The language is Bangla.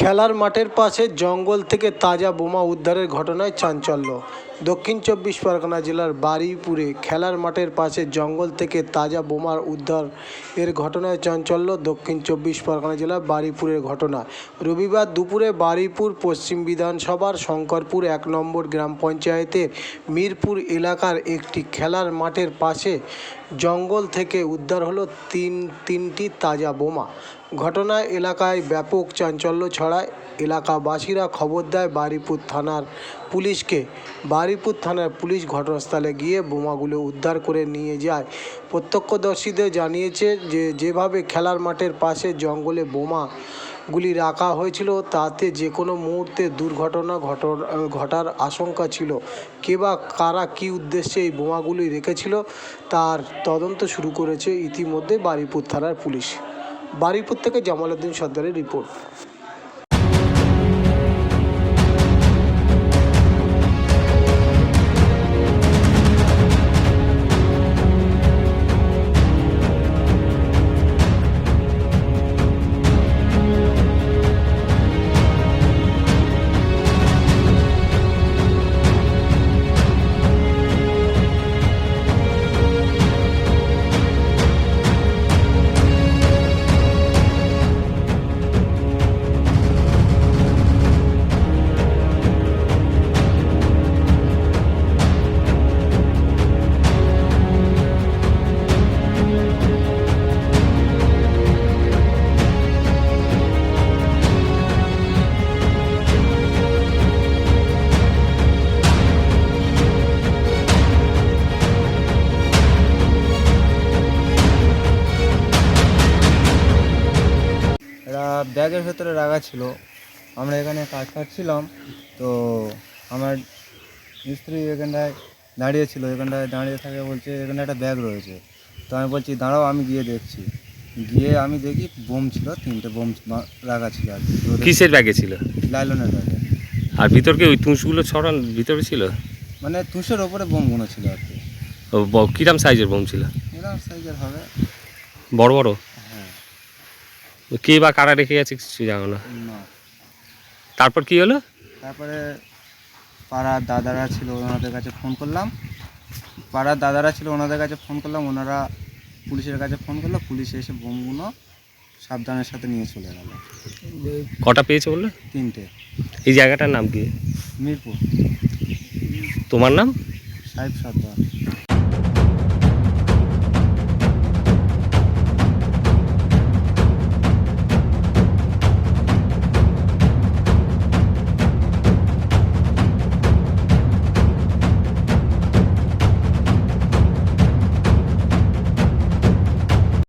খেলার মাঠের পাশে জঙ্গল থেকে তাজা বোমা উদ্ধারের ঘটনায় চাঞ্চল্য। দক্ষিণ চব্বিশ পরগনা জেলার বারুইপুরে খেলার মাঠের পাশে জঙ্গল থেকে তাজা বোমার উদ্ধার এর ঘটনায় চাঞ্চল্য দক্ষিণ চব্বিশ পরগনা জেলার বারুইপুরের ঘটনা। রবিবার দুপুরে বারুইপুর পশ্চিম বিধানসভার শঙ্করপুর এক নম্বর গ্রাম পঞ্চায়েতের মিরপুর এলাকার একটি খেলার মাঠের পাশে জঙ্গল থেকে উদ্ধার হলো তিন, তিনটি তাজা বোমা। ঘটনায় এলাকায় ব্যাপক চাঞ্চল্য ছড়ায় এলাকাবাসীরা খবর দেয় বারুইপুর থানার পুলিশকে। বারুইপুর থানার পুলিশ ঘটনাস্থলে গিয়ে বোমাগুলো উদ্ধার করে নিয়ে যায়। প্রত্যক্ষদর্শীদের জানিয়েছে যে, যেভাবে খেলার মাঠের পাশে জঙ্গলে বোমা গুলি রাখা হয়েছিল, তাতে যে কোনো মুহূর্তে দুর্ঘটনা ঘটন, ঘটার আশঙ্কা ছিল। কে বা কারা কী উদ্দেশ্যে এই বোমাগুলি রেখেছিল, তার তদন্ত শুরু করেছে ইতিমধ্যে বারুইপুর থানার পুলিশ। বারুইপুর থেকে জামালউদ্দিন সর্দারের রিপোর্ট। ব্যাগের ভেতরে রাখা ছিল। আমরা এখানে কাজ করছিলাম তো আমার স্ত্রী এখানটায় দাঁড়িয়ে ছিল। এখানটায় দাঁড়িয়ে থাকে বলছে এখানে একটা ব্যাগ রয়েছে। তো আমি বলছি দাঁড়াও আমি গিয়ে দেখছি। গিয়ে আমি দেখি বোম ছিল তিনটে বোম রাখা ছিল আর কি। কিসের ব্যাগে ছিল? লাইলনের ব্যাগে। আর ভিতরকে ওই তুষগুলো ছড়ান ভিতরে ছিল? মানে তুষের ওপরে বোম বোমগুলো ছিল আর কি। ও ব- কিরম সাইজের বোম ছিল? এরকম সাইজের হবে? বড় বড়? কে বা কারা রেখে গেছে কিছু জানো না। তারপর কি হলো? তারপরে পাড়ার দাদারা ছিল ওনাদের কাছে ফোন করলাম। পাড়ার দাদারা ছিল ওনাদের কাছে ফোন করলাম। ওনারা পুলিশের কাছে ফোন করল। পুলিশ এসে বোমগুলো সাবধানের সাথে নিয়ে চলে গেল। কটা পেয়েছে বলল? তিনটে। এই জায়গাটার নাম কি? মিরপুর। তোমার নাম? সাহেব সর্দার।